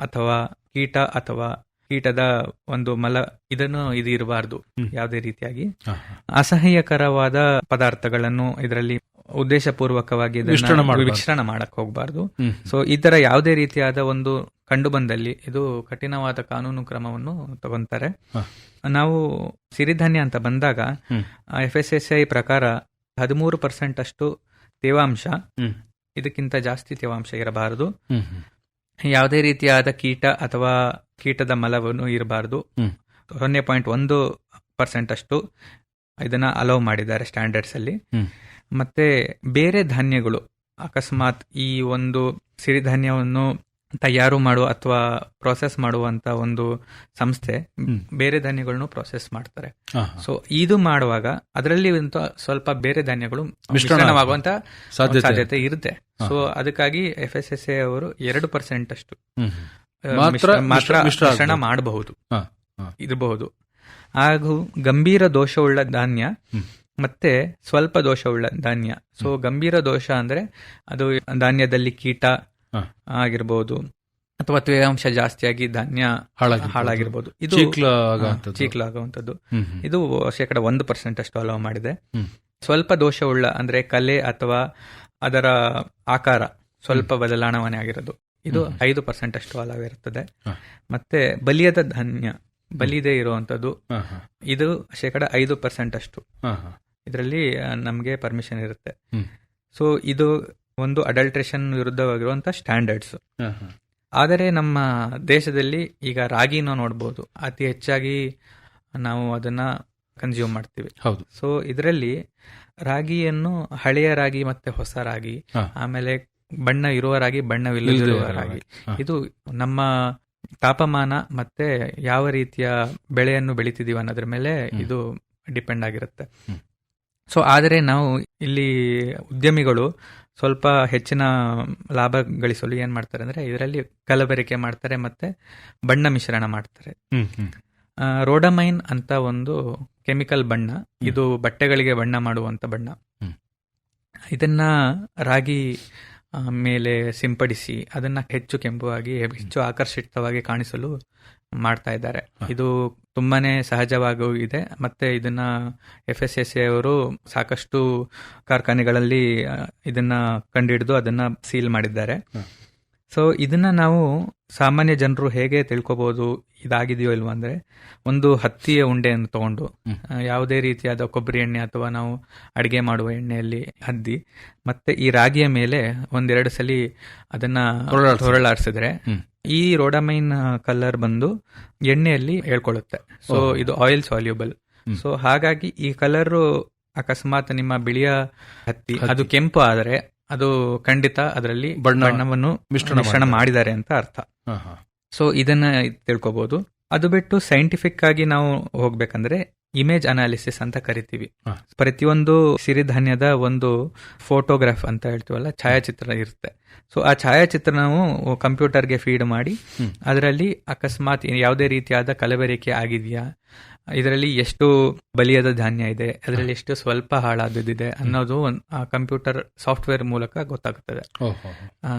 ಅಥವಾ ಕೀಟ ಅಥವಾ ಕೀಟದ ಒಂದು ಮಲ ಇದನ್ನು ಇದು ಇರಬಾರದು ಯಾವುದೇ ರೀತಿಯಾಗಿ. ಅಸಹ್ಯಕರವಾದ ಪದಾರ್ಥಗಳನ್ನು ಇದರಲ್ಲಿ ಉದ್ದೇಶಪೂರ್ವಕವಾಗಿ ಮಿಶ್ರಣ ಮಾಡಕ್ ಹೋಗಬಾರ್ದು. ಸೊ ಈ ತರ ಯಾವುದೇ ರೀತಿಯಾದ ಒಂದು ಕಂಡು ಬಂದಲ್ಲಿ ಇದು ಕಠಿಣವಾದ ಕಾನೂನು ಕ್ರಮವನ್ನು ತಗೊಂತಾರೆ. ನಾವು ಸಿರಿಧಾನ್ಯ ಅಂತ ಬಂದಾಗ. ಎಫ್ ಎಸ್ ಎಸ್ ಐ ಪ್ರಕಾರ ಹದಿಮೂರು ಪರ್ಸೆಂಟ್ ಅಷ್ಟು ತೇವಾಂಶ ಇದಕ್ಕಿಂತ ಜಾಸ್ತಿ ತೇವಾಂಶ ಇರಬಾರದು. ಯಾವುದೇ ರೀತಿಯಾದ ಕೀಟ ಅಥವಾ ಕೀಟದ ಮಲವನ್ನು ಇರಬಾರದು. ಸೊನ್ನೆ ಪಾಯಿಂಟ್ ಒಂದು ಪರ್ಸೆಂಟ್ ಅಷ್ಟು ಇದನ್ನ ಅಲೌ ಮಾಡಿದ್ದಾರೆ ಸ್ಟ್ಯಾಂಡರ್ಡ್ಸ್ ಅಲ್ಲಿ ಮತ್ತೆ ಬೇರೆ ಧಾನ್ಯಗಳು ಅಕಸ್ಮಾತ್ ಈ ಒಂದು ಸಿರಿಧಾನ್ಯವನ್ನು ತಯಾರು ಮಾಡುವ ಅಥವಾ ಪ್ರೊಸೆಸ್ ಮಾಡುವಂತ ಒಂದು ಸಂಸ್ಥೆ ಬೇರೆ ಧಾನ್ಯಗಳನ್ನು ಪ್ರೊಸೆಸ್ ಮಾಡ್ತಾರೆ. ಸೊ ಇದು ಮಾಡುವಾಗ ಅದರಲ್ಲಿ ಸ್ವಲ್ಪ ಬೇರೆ ಧಾನ್ಯಗಳು ಮಿಶ್ರಣ ಮಿಶ್ರಣವಾಗುವಂತ ಸಾಧ್ಯತೆ. ಇರುತ್ತೆ. ಸೊ ಅದಕ್ಕಾಗಿ ಎಫ್ ಎಸ್ ಎಸ್ ಎ ಅವರು ಎರಡು ಪರ್ಸೆಂಟ್ ಅಷ್ಟು ಮಾತ್ರ ಮಿಶ್ರ- ಮಾತ್ರ ಮಿಶ್ರ- ಮಿಶ್ರ ಮಿಶ್ರಣ ಮಾಡಬಹುದು. ಇರಬಹುದು. ಹಾಗೂ ಗಂಭೀರ ದೋಷವುಳ್ಳ ಧಾನ್ಯ ಮತ್ತೆ ಸ್ವಲ್ಪ ದೋಷವುಳ್ಳ ಧಾನ್ಯ. ಸೊ ಗಂಭೀರ ದೋಷ ಅಂದ್ರೆ ಅದು ಧಾನ್ಯದಲ್ಲಿ ಕೀಟ. ಆಗಿರ್ಬೋದು ಅಥವಾ ತೇವಾಂಶ ಜಾಸ್ತಿಯಾಗಿ ಧಾನ್ಯ ಹಾಳಾಗಿರ್ಬೋದು. ಇದು ಚೀಕ್ಲ ಆಗೋವಂಥದ್ದು. ಚೀಕ್ಲ ಹ್ಮ್. ಇದು ಶೇಕಡ ಒಂದು ಪರ್ಸೆಂಟ್ ಅಷ್ಟು ಅಲೋ ಮಾಡಿದೆ. ಸ್ವಲ್ಪ ದೋಷವುಳ್ಳ ಅಂದ್ರೆ ಕಲೆ ಅಥವಾ ಅದರ ಆಕಾರ ಸ್ವಲ್ಪ ಬದಲಾವಣೆ ಆಗಿರೋದು ಇದು. ಐದು ಪರ್ಸೆಂಟ್ ಅಷ್ಟು ಅಲೋ ಇರುತ್ತದೆ ಮತ್ತೆ ಬಲಿಯದ ಧಾನ್ಯ ಬಲಿದೆ ಇರುವಂತದ್ದು. ಇದು ಶೇಕಡ ಐದು ಪರ್ಸೆಂಟ್ ಅಷ್ಟು. ಇದರಲ್ಲಿ ನಮಗೆ ಪರ್ಮಿಷನ್ ಇರುತ್ತೆ. ಸೊ ಇದು ಒಂದು ಅಡಲ್ಟ್ರೇಷನ್ ವಿರುದ್ಧವಾಗಿರುವಂತಹ ಸ್ಟ್ಯಾಂಡರ್ಡ್ಸ್. ಆದರೆ ನಮ್ಮ ದೇಶದಲ್ಲಿ ಈಗ ರಾಗಿನ ನೋಡ್ಬೋದು. ಅತಿ ಹೆಚ್ಚಾಗಿ ನಾವು ಅದನ್ನ ಕನ್ಸ್ಯೂಮ್ ಮಾಡ್ತೀವಿ. ಹೌದು. ಸೊ ಇದರಲ್ಲಿ ರಾಗಿಯನ್ನು ಹಳೆಯ ರಾಗಿ ಮತ್ತೆ ಹೊಸ ರಾಗಿ ಆಮೇಲೆ ಬಣ್ಣ ಇರುವ ರಾಗಿ ಬಣ್ಣವಿಲ್ಲದಿರುವ ರಾಗಿ. ಇದು ನಮ್ಮ ತಾಪಮಾನ ಮತ್ತೆ ಯಾವ ರೀತಿಯ ಬೆಳೆಯನ್ನು ಬೆಳಿತಿದೀವಿ ಅನ್ನೋದ್ರ ಮೇಲೆ ಇದು ಡಿಪೆಂಡ್ ಆಗಿರುತ್ತೆ. ಸೊ ಆದರೆ ನಾವು ಇಲ್ಲಿ ಉದ್ಯಮಿಗಳು ಸ್ವಲ್ಪ ಹೆಚ್ಚಿನ ಲಾಭ ಗಳಿಸಲು ಏನ್ ಮಾಡ್ತಾರೆ ಅಂದ್ರೆ ಇದರಲ್ಲಿ ಕಲಬೆರಕೆ ಮಾಡ್ತಾರೆ ಮತ್ತೆ ಬಣ್ಣ ಮಿಶ್ರಣ ಮಾಡ್ತಾರೆ. ರೋಡಮೈನ್ ಅಂತ ಒಂದು ಕೆಮಿಕಲ್ ಬಣ್ಣ. ಇದು ಬಟ್ಟೆಗಳಿಗೆ ಬಣ್ಣ ಮಾಡುವಂತ ಬಣ್ಣ. ಇದನ್ನ ರಾಗಿ ಮೇಲೆ ಸಿಂಪಡಿಸಿ ಅದನ್ನ ಹೆಚ್ಚು ಕೆಂಪುವಾಗಿ ಹೆಚ್ಚು ಆಕರ್ಷಿತವಾಗಿ ಕಾಣಿಸಲು ಮಾಡ್ತಾ ಇದ್ದಾರೆ ಇದು ತುಂಬಾನೇ ಸಹಜವಾಗೂ ಇದೆ ಮತ್ತೆ ಇದನ್ನ ಎಫ್ ಎಸ್ ಎಸ್ ಅವರು ಸಾಕಷ್ಟು ಕಾರ್ಖಾನೆಗಳಲ್ಲಿ ಇದನ್ನ ಕಂಡುಹಿಡಿದು ಅದನ್ನ ಸೀಲ್ ಮಾಡಿದ್ದಾರೆ. ಸೊ ಇದನ್ನ ನಾವು ಸಾಮಾನ್ಯ ಜನರು ಹೇಗೆ ತಿಳ್ಕೊಬಹುದು ಇದಾಗಿದೆಯೋ ಇಲ್ವಾ ಅಂದ್ರೆ ಒಂದು ಹತ್ತಿಯ ಉಂಡೆಯನ್ನು ತಗೊಂಡು ಯಾವುದೇ ರೀತಿಯಾದ ಕೊಬ್ಬರಿ ಎಣ್ಣೆ ಅಥವಾ ನಾವು ಅಡಿಗೆ ಮಾಡುವ ಎಣ್ಣೆಯಲ್ಲಿ ಹದ್ದಿ ಮತ್ತೆ ಈ ರಾಗಿಯ ಮೇಲೆ ಒಂದೆರಡು ಸಲ ಅದನ್ನ ಹೊರಳಾಡ್ಸಿ. ಹೊರಳಾಡಿಸಿದ್ರೆ. ಈ ರೋಡಮೈನ್ ಕಲರ್ ಬಂದು ಎಣ್ಣೆಯಲ್ಲಿ ಹೇಳ್ಕೊಳ್ಳುತ್ತೆ ಸೊ ಇದು ಆಯಿಲ್ ಸಾಲ್ಯೂಬಲ್. ಸೊ ಹಾಗಾಗಿ ಈ ಕಲರ್ ಅಕಸ್ಮಾತ್ ನಿಮ್ಮ ಬಿಳಿಯ ಹತ್ತಿ. ಅದು ಕೆಂಪು ಆದರೆ ಅದು ಖಂಡಿತ ಅದರಲ್ಲಿ ಬಣ್ಣ ಬಣ್ಣವನ್ನು ಮಿಶ್ರಣ ಮಾಡಿದ್ದಾರೆ ಅಂತ ಅರ್ಥ. ಸೊ ಇದನ್ನ ತಿಳ್ಕೊಬಹುದು ಅದು ಬಿಟ್ಟು ಸೈಂಟಿಫಿಕ್ ಆಗಿ ನಾವು ಹೋಗ್ಬೇಕಂದ್ರೆ ಇಮೇಜ್ ಅನಾಲಿಸಿಸ್ ಅಂತ ಕರಿತೀವಿ. ಪ್ರತಿಯೊಂದು ಸಿರಿಧಾನ್ಯದ ಒಂದು ಫೋಟೋಗ್ರಾಫ್ ಅಂತ ಹೇಳ್ತೀವಲ್ಲ ಛಾಯಾಚಿತ್ರ ಇರುತ್ತೆ. ಸೊ ಆ ಛಾಯಾಚಿತ್ರ ನಾವು ಕಂಪ್ಯೂಟರ್ಗೆ ಫೀಡ್ ಮಾಡಿ ಅದರಲ್ಲಿ ಅಕಸ್ಮಾತ್ ಯಾವುದೇ ರೀತಿಯಾದ ಕಲಬೆರಿಕೆ ಆಗಿದೆಯಾ ಇದರಲ್ಲಿ ಎಷ್ಟು ಬಲಿಯದ ಧಾನ್ಯ ಇದೆ ಅದರಲ್ಲಿ ಎಷ್ಟು ಸ್ವಲ್ಪ ಹಾಳಾದದಿದೆ ಅನ್ನೋದು ಒಂದು ಕಂಪ್ಯೂಟರ್ ಸಾಫ್ಟ್ವೇರ್ ಮೂಲಕ ಗೊತ್ತಾಗುತ್ತದೆ.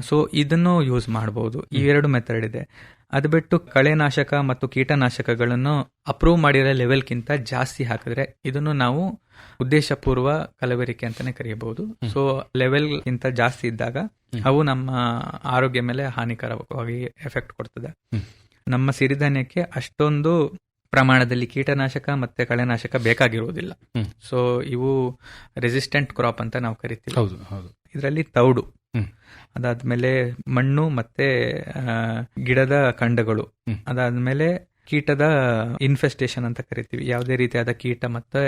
ಸೊ ಇದನ್ನು ಯೂಸ್ ಮಾಡಬಹುದು ಈ ಎರಡು ಮೆಥಡ್ ಇದೆ. ಅದು ಬಿಟ್ಟು ಕಳೆನಾಶಕ ಮತ್ತು ಕೀಟನಾಶಕಗಳನ್ನು ಅಪ್ರೂವ್ ಮಾಡಿರೋ ಲೆವೆಲ್ಗಿಂತ ಜಾಸ್ತಿ ಹಾಕಿದ್ರೆ ಇದನ್ನು ನಾವು ಉದ್ದೇಶಪೂರ್ವ ಕಲಬೆರಿಕೆ ಅಂತಾನೆ ಕರೆಯಬಹುದು. ಸೊ ಲೆವೆಲ್ ಗಿಂತ ಜಾಸ್ತಿ ಇದ್ದಾಗ. ಅವು ನಮ್ಮ ಆರೋಗ್ಯ ಮೇಲೆ ಹಾನಿಕರವಾಗಿ ಎಫೆಕ್ಟ್ ಕೊಡ್ತದೆ. ನಮ್ಮ ಸಿರಿಧಾನ್ಯಕ್ಕೆ ಅಷ್ಟೊಂದು ಪ್ರಮಾಣದಲ್ಲಿ ಕೀಟನಾಶಕ ಮತ್ತೆ ಕಳೆನಾಶಕ ಬೇಕಾಗಿರುವುದಿಲ್ಲ. ಸೊ ಇವು ರೆಸಿಸ್ಟೆಂಟ್ ಕ್ರಾಪ್ ಅಂತ ನಾವು ಕರಿತೀವಿ ಹೌದು ಹೌದು ಇದರಲ್ಲಿ ತೌಡು. ಅದಾದ್ಮೇಲೆ ಮಣ್ಣು ಮತ್ತೆ ಗಿಡದ ಖಂಡಗಳು. ಅದಾದ್ಮೇಲೆ ಕೀಟದ ಇನ್ಫೆಸ್ಟೇಷನ್ ಅಂತ ಕರಿತೀವಿ. ಯಾವುದೇ ರೀತಿಯಾದ ಕೀಟ ಮತ್ತೆ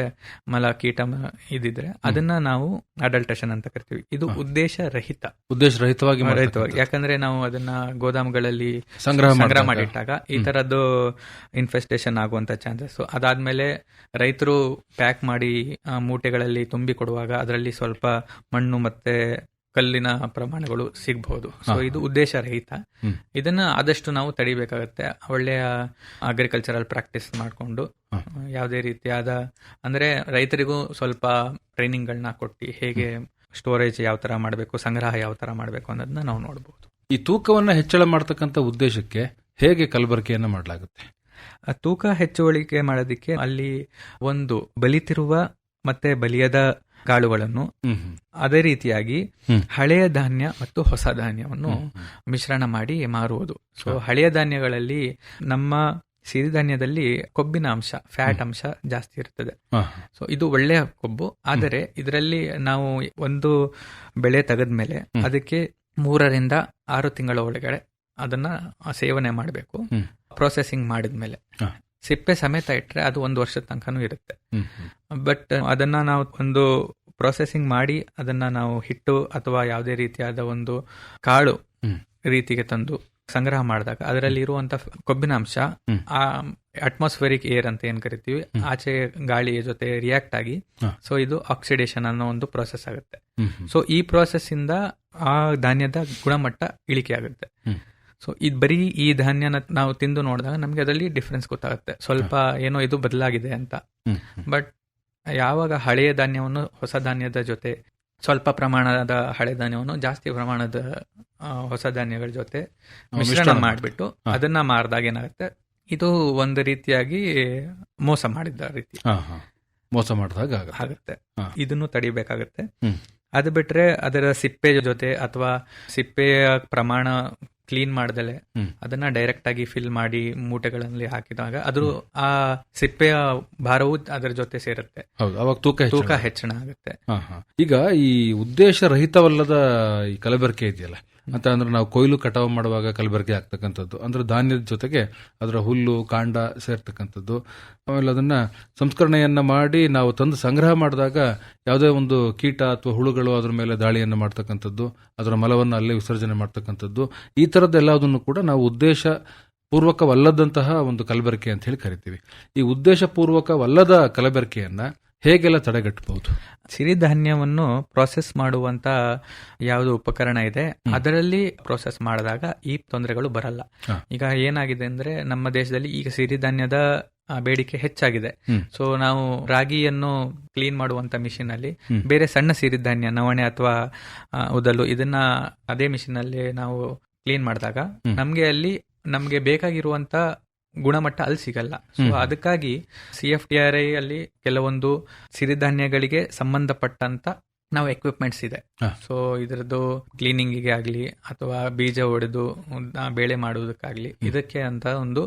ಮಲ ಕೀಟ ಇದ್ದಿದ್ರೆ ಇದಿದ್ರೆ ಅದನ್ನ ನಾವು ಅಡಲ್ಟೇಷನ್ ಅಂತ ಕರಿತೀವಿ. ಇದು. ಉದ್ದೇಶ ರಹಿತ ಉದ್ದೇಶ ರಹಿತವಾಗಿ ರಹಿತವಾಗಿ. ಯಾಕಂದ್ರೆ ನಾವು ಅದನ್ನ ಗೋದಾಮುಗಳಲ್ಲಿ ಸಂಗ್ರಹ ಸಂಗ್ರಹ ಮಾಡಿಟ್ಟಾಗ ಈ ತರದ್ದು ಇನ್ಫೆಸ್ಟೇಷನ್ ಆಗುವಂತ ಚಾನ್ಸಸ್ ಅದಾದ್ಮೇಲೆ ರೈತರು ಪ್ಯಾಕ್ ಮಾಡಿ ಮೂಟೆಗಳಲ್ಲಿ ತುಂಬಿ ಕೊಡುವಾಗ ಅದರಲ್ಲಿ ಸ್ವಲ್ಪ ಮಣ್ಣು ಮತ್ತೆ ಕಲ್ಲಿನ ಪ್ರಮಾಣಗಳು ಸಿಗಬಹುದು ಸೊ ಇದು ಉದ್ದೇಶ ರಹಿತ. ಇದನ್ನ ಆದಷ್ಟು ನಾವು ತಡಿಬೇಕಾಗತ್ತೆ. ಒಳ್ಳೆಯ ಅಗ್ರಿಕಲ್ಚರಲ್ ಪ್ರಾಕ್ಟೀಸ್ ಮಾಡಿಕೊಂಡು ಯಾವುದೇ ರೀತಿಯಾದ ಅಂದ್ರೆ ರೈತರಿಗೂ ಸ್ವಲ್ಪ ಟ್ರೈನಿಂಗ್ಗಳನ್ನ ಕೊಟ್ಟು ಹೇಗೆ ಸ್ಟೋರೇಜ್ ಯಾವ ತರ ಮಾಡಬೇಕು ಸಂಗ್ರಹ ಯಾವ ತರ ಮಾಡಬೇಕು ಅನ್ನೋದನ್ನ ನಾವು ನೋಡಬಹುದು ಈ ತೂಕವನ್ನು ಹೆಚ್ಚಳ ಮಾಡತಕ್ಕಂತ ಉದ್ದೇಶಕ್ಕೆ ಹೇಗೆ ಕಲಬೆರಕೆಯನ್ನ ಮಾಡಲಾಗುತ್ತೆ? ಆ ತೂಕ ಹೆಚ್ಚುವಳಿಕೆ ಮಾಡೋದಕ್ಕೆ ಅಲ್ಲಿ ಒಂದು ಬಲಿತಿರುವ ಮತ್ತೆ ಬಲಿಯದ ಕಾಳುಗಳನ್ನು. ಅದೇ ರೀತಿಯಾಗಿ ಹಳೆಯ ಧಾನ್ಯ ಮತ್ತು ಹೊಸ ಧಾನ್ಯವನ್ನು. ಮಿಶ್ರಣ ಮಾಡಿ ಮಾರುವುದು. ಸೊ ಹಳೆಯ ಧಾನ್ಯಗಳಲ್ಲಿ ನಮ್ಮ ಸಿರಿಧಾನ್ಯದಲ್ಲಿ ಕೊಬ್ಬಿನ ಅಂಶ ಫ್ಯಾಟ್ ಅಂಶ ಜಾಸ್ತಿ ಇರ್ತದೆ. ಹಾ, ಸೊ ಇದು ಒಳ್ಳೆಯ ಕೊಬ್ಬು. ಆದರೆ ಇದರಲ್ಲಿ ನಾವು ಒಂದು ಬೆಳೆ ತೆಗೆದ್ಮೇಲೆ ಮೇಲೆ ಅದಕ್ಕೆ ಮೂರರಿಂದ ಆರು ತಿಂಗಳ ಒಳಗಡೆ ಅದನ್ನ ಸೇವನೆ ಮಾಡಬೇಕು. ಪ್ರೊಸೆಸಿಂಗ್ ಮಾಡಿದ್ಮೇಲೆ. ಸಿಪ್ಪೆ ಸಮೇತ ಇಟ್ಟರೆ ಅದು ಒಂದು ವರ್ಷದ ತನಕನೂ ಇರುತ್ತೆ. ಬಟ್ ಅದನ್ನ ನಾವು ಒಂದು ಪ್ರೊಸೆಸಿಂಗ್ ಮಾಡಿ ಅದನ್ನ ನಾವು ಹಿಟ್ಟು ಅಥವಾ ಯಾವುದೇ ರೀತಿಯಾದ ಒಂದು ಕಾಳು. ರೀತಿಗೆ ತಂದು ಸಂಗ್ರಹ ಮಾಡಿದಾಗ ಅದರಲ್ಲಿ ಇರುವಂತ ಕೊಬ್ಬಿನ ಅಂಶ ಆ ಅಟ್ಮಾಸ್ಫಿಯರಿಕ್ ಏರ್ ಅಂತ ಏನ್ ಕರಿತೀವಿ. ಆಚೆ ಗಾಳಿಯ ಜೊತೆ ರಿಯಾಕ್ಟ್ ಆಗಿ. ಸೊ ಇದು ಆಕ್ಸಿಡೇಷನ್ ಅನ್ನೋ ಒಂದು ಪ್ರೋಸೆಸ್ ಆಗುತ್ತೆ. ಸೊ ಈ ಪ್ರೋಸೆಸ್ ಇಂದ ಆ ಧಾನ್ಯದ ಗುಣಮಟ್ಟ ಇಳಿಕೆ ಆಗುತ್ತೆ. ಸೊ ಇದು ಬರೀ ಈ ಧಾನ್ಯನ ನಾವು ತಿಂದು ನೋಡಿದಾಗ ನಮಗೆ ಅದರಲ್ಲಿ ಡಿಫ್ರೆನ್ಸ್ ಗೊತ್ತಾಗುತ್ತೆ. ಸ್ವಲ್ಪ ಏನೋ ಇದು ಬದಲಾಗಿದೆ ಅಂತ. ಬಟ್ ಯಾವಾಗ ಹಳೆಯ ಧಾನ್ಯವನ್ನು ಹೊಸ ಧಾನ್ಯದ ಜೊತೆ ಸ್ವಲ್ಪ ಪ್ರಮಾಣದ ಹಳೆ ಧಾನ್ಯವನ್ನು ಜಾಸ್ತಿ ಪ್ರಮಾಣದ ಹೊಸ ಧಾನ್ಯಗಳ ಜೊತೆ ಮಿಶ್ರಣ ಮಾಡಿಬಿಟ್ಟು. ಅದನ್ನ ಮಾರಿದಾಗ ಏನಾಗುತ್ತೆ? ಇದು ಒಂದು ರೀತಿಯಾಗಿ ಮೋಸ ಮಾಡಿದ್ದ ರೀತಿ. ಮೋಸ ಮಾಡಿದಾಗ ಆಗತ್ತೆ. ಇದನ್ನು ತಡಿಬೇಕಾಗುತ್ತೆ. ಅದು ಬಿಟ್ರೆ ಅದರ ಸಿಪ್ಪೆ ಜೊತೆ ಅಥವಾ ಸಿಪ್ಪೆಯ ಪ್ರಮಾಣ ಕ್ಲೀನ್ ಮಾಡ್ದಲೆ. ಅದನ್ನ ಡೈರೆಕ್ಟ್ ಆಗಿ ಫಿಲ್ ಮಾಡಿ ಮೂಟೆಗಳಲ್ಲಿ ಹಾಕಿದಾಗ ಅದ್ರ ಆ ಸಿಪ್ಪೆಯ ಭಾರವು ಅದರ ಜೊತೆ ಸೇರುತ್ತೆ ಹೌದು ಅವಾಗ ತೂಕ ತೂಕ ಹೆಚ್ಚಳ ಆಗುತ್ತೆ ಹಾ, ಹಾ. ಈಗ ಈ ಉದ್ದೇಶ ರಹಿತವಲ್ಲದ ಈ ಕಲಬೆರಕೆ ಇದೆಯಲ್ಲ ಅಂತ ಅಂದ್ರೆ ನಾವು ಕೊಯ್ಲು ಕಟಾವು ಮಾಡುವಾಗ ಕಲಬೆರಕೆ ಆಗ್ತಕ್ಕಂಥದ್ದು. ಅಂದ್ರೆ ಧಾನ್ಯದ ಜೊತೆಗೆ ಅದರ ಹುಲ್ಲು, ಕಾಂಡ ಸೇರ್ತಕ್ಕಂಥದ್ದು. ಆಮೇಲೆ ಅದನ್ನ ಸಂಸ್ಕರಣೆಯನ್ನ ಮಾಡಿ ನಾವು ತಂದು ಸಂಗ್ರಹ ಮಾಡಿದಾಗ ಯಾವುದೇ ಒಂದು ಕೀಟ ಅಥವಾ ಹುಳುಗಳು ಅದ್ರ ಮೇಲೆ ದಾಳಿಯನ್ನು ಮಾಡ್ತಕ್ಕಂಥದ್ದು, ಅದರ ಮಲವನ್ನು ಅಲ್ಲೇ ವಿಸರ್ಜನೆ ಮಾಡ್ತಕ್ಕಂಥದ್ದು. ಈ ತರದ್ದೆಲ್ಲದನ್ನು ಕೂಡ ನಾವು ಉದ್ದೇಶ ಪೂರ್ವಕವಲ್ಲದಂತಹ ಒಂದು ಕಲಬೆರಕೆ ಅಂತ ಹೇಳಿ ಕರಿತೀವಿ. ಈ ಉದ್ದೇಶಪೂರ್ವಕವಲ್ಲದ ಕಲಬೆರಕೆಯನ್ನ ಹೇಗೆಲ್ಲ ತಡೆಗಟ್ಟಬಹುದು? ಸಿರಿಧಾನ್ಯವನ್ನು ಪ್ರಾಸೆಸ್ ಮಾಡುವಂತ ಯಾವುದು ಉಪಕರಣ ಇದೆ. ಅದರಲ್ಲಿ ಪ್ರೊಸೆಸ್ ಮಾಡಿದಾಗ ಈ ತೊಂದರೆಗಳು ಬರಲ್ಲ. ಈಗ ಏನಾಗಿದೆ ಅಂದ್ರೆ ನಮ್ಮ ದೇಶದಲ್ಲಿ ಈಗ ಸಿರಿಧಾನ್ಯದ ಬೇಡಿಕೆ ಹೆಚ್ಚಾಗಿದೆ. ಸೊ ನಾವು ರಾಗಿಯನ್ನು ಕ್ಲೀನ್ ಮಾಡುವಂತ ಮಿಷಿನ್ ಅಲ್ಲಿ ಬೇರೆ ಸಣ್ಣ ಸಿರಿಧಾನ್ಯ ನವಣೆ ಅಥವಾ ಉದಲು ಇದನ್ನ ಅದೇ ಮಿಷಿನ್ ಅಲ್ಲಿ ನಾವು ಕ್ಲೀನ್ ಮಾಡಿದಾಗ. ನಮ್ಗೆ ಅಲ್ಲಿ ನಮ್ಗೆ ಬೇಕಾಗಿರುವಂತ ಗುಣಮಟ್ಟ ಅಲ್ಲಿ ಸಿಗಲ್ಲ. ಸೊ ಅದಕ್ಕಾಗಿ C F T R I ಅಲ್ಲಿ ಕೆಲವೊಂದು ಸಿರಿಧಾನ್ಯಗಳಿಗೆ ಸಂಬಂಧಪಟ್ಟಂತ ನಾವು ಎಕ್ವಿಪ್ಮೆಂಟ್ಸ್ ಇದೆ. ಸೊ ಇದರದ್ದು ಕ್ಲೀನಿಂಗಿಗೆ ಆಗಲಿ ಅಥವಾ ಬೀಜ ಹೊಡೆದು ಬೇಳೆ ಮಾಡುವುದಕ್ಕಾಗ್ಲಿ ಇದಕ್ಕೆ ಅಂತ ಒಂದು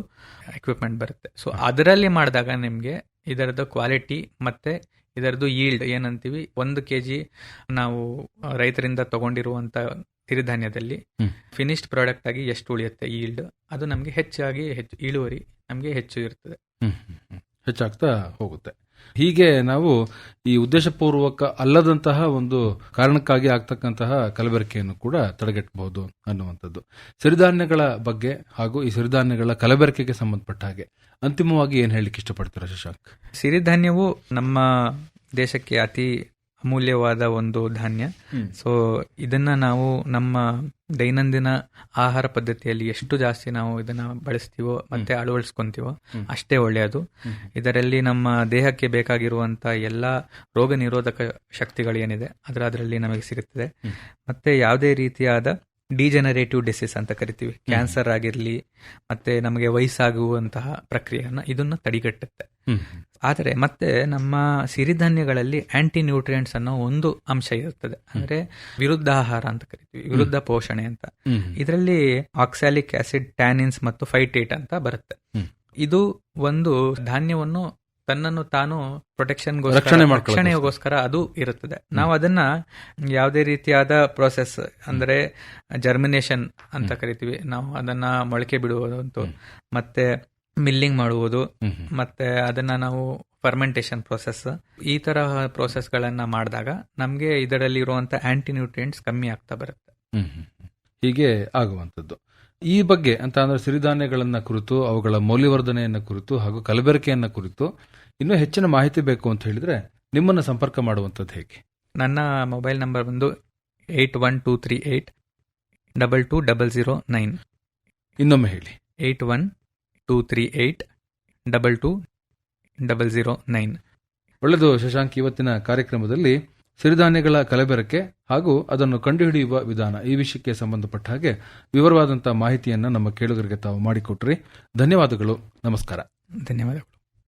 ಎಕ್ವಿಪ್ಮೆಂಟ್ ಬರುತ್ತೆ. ಸೊ ಅದರಲ್ಲಿ ಮಾಡಿದಾಗ ನಿಮಗೆ ಇದರದ್ದು ಕ್ವಾಲಿಟಿ ಮತ್ತೆ ಇದರದ್ದು ಈಲ್ಡ್ ಏನಂತೀವಿ ಒಂದು ಕೆ ಜಿ ನಾವು ರೈತರಿಂದ ತಗೊಂಡಿರುವಂತ ಸಿರಿಧಾನ್ಯದಲ್ಲಿ ಫಿನಿಶ್ಡ್ ಪ್ರಾಡಕ್ಟ್ ಆಗಿ ಎಷ್ಟು ಉಳಿಯುತ್ತೆ ಈಲ್ಡ್ ಅದು ನಮಗೆ ಹೆಚ್ಚಾಗಿ ಹೆಚ್ಚು ಇಳುವರಿ ನಮಗೆ ಹೆಚ್ಚು ಇರ್ತದೆ. ಹೆಚ್ಚಾಗ್ತಾ ಹೋಗುತ್ತೆ. ಹೀಗೆ ನಾವು ಈ ಉದ್ದೇಶಪೂರ್ವಕ ಅಲ್ಲದಂತಹ ಒಂದು ಕಾರಣಕ್ಕಾಗಿ ಆಗ್ತಕ್ಕಂತಹ ಕಲಬೆರಕೆಯನ್ನು ಕೂಡ ತಡೆಗಟ್ಟಬಹುದು ಅನ್ನುವಂಥದ್ದು. ಸಿರಿಧಾನ್ಯಗಳ ಬಗ್ಗೆ ಹಾಗೂ ಈ ಸಿರಿಧಾನ್ಯಗಳ ಕಲಬೆರಕೆಗೆ ಸಂಬಂಧಪಟ್ಟ ಹಾಗೆ ಅಂತಿಮವಾಗಿ ಏನು ಹೇಳಲಿಕ್ಕೆ ಇಷ್ಟಪಡ್ತೀರಾ ಶಶಾಂಕ್? ಸಿರಿಧಾನ್ಯವು ನಮ್ಮ ದೇಶಕ್ಕೆ ಅತಿ ಅಮೂಲ್ಯವಾದ ಒಂದು ಧಾನ್ಯ. ಸೊ ಇದನ್ನ ನಾವು ನಮ್ಮ ದೈನಂದಿನ ಆಹಾರ ಪದ್ಧತಿಯಲ್ಲಿ ಎಷ್ಟು ಜಾಸ್ತಿ ನಾವು ಇದನ್ನ ಬಳಸ್ತೀವೋ ಮತ್ತೆ ಅಳವಡಿಸ್ಕೊಂತೀವೋ ಅಷ್ಟೇ ಒಳ್ಳೆಯದು. ಇದರಲ್ಲಿ ನಮ್ಮ ದೇಹಕ್ಕೆ ಬೇಕಾಗಿರುವಂತಹ ಎಲ್ಲ ರೋಗ ನಿರೋಧಕ ಶಕ್ತಿಗಳು ಏನಿದೆ ಅದರ ಅದರಲ್ಲಿ ನಮಗೆ ಸಿಗುತ್ತದೆ. ಮತ್ತೆ ಯಾವುದೇ ರೀತಿಯಾದ ಡಿಜೆನರೇಟಿವ್ ಡಿಸೀಸ್ ಅಂತ ಕರಿತೀವಿ. ಕ್ಯಾನ್ಸರ್ ಆಗಿರಲಿ ಮತ್ತೆ ನಮಗೆ ವಯಸ್ಸಾಗುವಂತಹ ಪ್ರಕ್ರಿಯೆಯನ್ನು ಇದನ್ನ ತಡೆಗಟ್ಟುತ್ತೆ. ಆದರೆ ಮತ್ತೆ ನಮ್ಮ ಸಿರಿಧಾನ್ಯಗಳಲ್ಲಿ ಆಂಟಿ ನ್ಯೂಟ್ರಿಯೆಂಟ್ಸ್ ಅನ್ನೋ ಒಂದು ಅಂಶ ಇರುತ್ತದೆ. ಅಂದ್ರೆ ವಿರುದ್ಧ ಆಹಾರ ಅಂತ ಕರಿತೀವಿ ವಿರುದ್ಧ ಪೋಷಣೆ ಅಂತ. ಇದರಲ್ಲಿ ಆಕ್ಸಾಲಿಕ್ ಆಸಿಡ್ ಟ್ಯಾನಿನ್ಸ್ ಮತ್ತು ಫೈಟೇಟ್ ಅಂತ ಬರುತ್ತೆ. ಇದು ಒಂದು ಧಾನ್ಯವನ್ನು ತನ್ನನ್ನು ತಾನು ಪ್ರೊಟೆಕ್ಷನ್. ರಕ್ಷಣೆಗೋಸ್ಕರ ಅದು ಇರುತ್ತದೆ. ನಾವು ಅದನ್ನ ಯಾವುದೇ ರೀತಿಯಾದ ಪ್ರೊಸೆಸ್ ಅಂದ್ರೆ ಜರ್ಮಿನೇಷನ್ ಅಂತ ಕರಿತೀವಿ. ನಾವು ಅದನ್ನ ಮೊಳಕೆ ಬಿಡುವುದಂತೂ ಮತ್ತೆ ಮಿಲ್ಲಿಂಗ್ ಮಾಡುವುದು. ಮತ್ತೆ ಅದನ್ನ ನಾವು ಫರ್ಮೆಂಟೇಷನ್ ಪ್ರೊಸೆಸ್ ಈ ತರ ಪ್ರೊಸೆಸ್ ಗಳನ್ನ ಮಾಡಿದಾಗ ನಮಗೆ ಇದರಲ್ಲಿ ಇರುವಂತ ಆಂಟಿ ನ್ಯೂಟ್ರಿಯೆಂಟ್ಸ್ ಕಮ್ಮಿ ಆಗ್ತಾ ಬರುತ್ತೆ. ಹೀಗೆ ಆಗುವಂಥದ್ದು. ಈ ಬಗ್ಗೆ ಅಂತ ಅಂದ್ರೆ ಸಿರಿಧಾನ್ಯಗಳನ್ನ ಕುರಿತು ಅವುಗಳ ಮೌಲ್ಯವರ್ಧನೆಯನ್ನ ಕುರಿತು ಹಾಗೂ ಕಲಬೆರಕೆಯನ್ನ ಕುರಿತು ಇನ್ನೂ ಹೆಚ್ಚಿನ ಮಾಹಿತಿ ಬೇಕು ಅಂತ ಹೇಳಿದ್ರೆ ನಿಮ್ಮನ್ನ ಸಂಪರ್ಕ ಮಾಡುವಂಥದ್ದು ಹೇಗೆ? ನನ್ನ ಮೊಬೈಲ್ ನಂಬರ್ ಬಂದು eight one two three eight double two double zero nine ಇನ್ನೊಮ್ಮೆ ಹೇಳಿ. Eight one two three eight double two double zero nine ಒಳ್ಳೆಯದು ಶಶಾಂಕ್ ಇವತ್ತಿನ ಕಾರ್ಯಕ್ರಮದಲ್ಲಿ ಸಿರಿಧಾನ್ಯಗಳ ಕಲಬೆರಕೆ ಹಾಗೂ ಅದನ್ನು ಕಂಡುಹಿಡಿಯುವ ವಿಧಾನ ಈ ವಿಷಯಕ್ಕೆ ಸಂಬಂಧಪಟ್ಟ ಹಾಗೆ ವಿವರವಾದಂತಹ ಮಾಹಿತಿಯನ್ನು ನಮ್ಮ ಕೇಳುಗರಿಗೆ ತಾವು ಮಾಡಿಕೊಟ್ರಿ. ಧನ್ಯವಾದಗಳು. ನಮಸ್ಕಾರ. ಧನ್ಯವಾದಗಳು.